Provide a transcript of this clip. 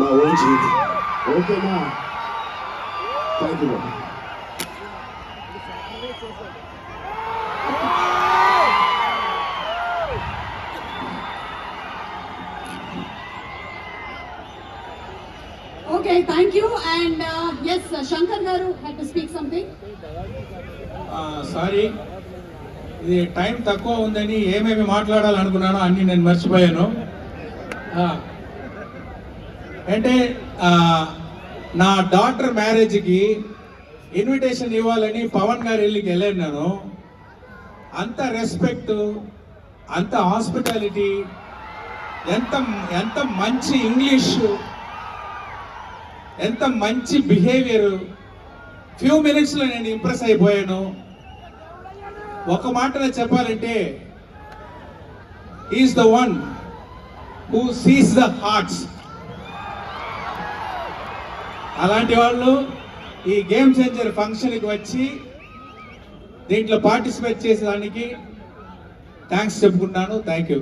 మా ఓకేనా thank you Okay, thank you. And uh, yes, uh, Shankar Garu had to speak something. Sorry ఇది time తక్కువ ఉందని ఏమేమి మాట్లాడాలనుకున్నానో అన్ని నేను మర్చిపోయాను ఆ, అంటే నా డాక్టర్ మ్యారేజ్కి ఇన్విటేషన్ ఇవ్వాలని పవన్ గారి ఇల్లుకి వెళ్ళాను నేను. అంత రెస్పెక్ట్ అంత హాస్పిటాలిటీ ఎంత ఎంత మంచి ఇంగ్లీష్ ఎంత మంచి బిహేవియర్ ఫ్యూ మినిట్స్లో నేను ఇంప్రెస్ అయిపోయాను. ఒక మాటలో చెప్పాలంటే is the one who sees the hearts అలాంటి వాళ్ళు ఈ గేమ్ చేంజర్ ఫంక్షన్కి వచ్చి దీంట్లో పార్టిసిపేట్ చేసేదానికి థ్యాంక్స్ చెప్పుకుంటాను. Thank you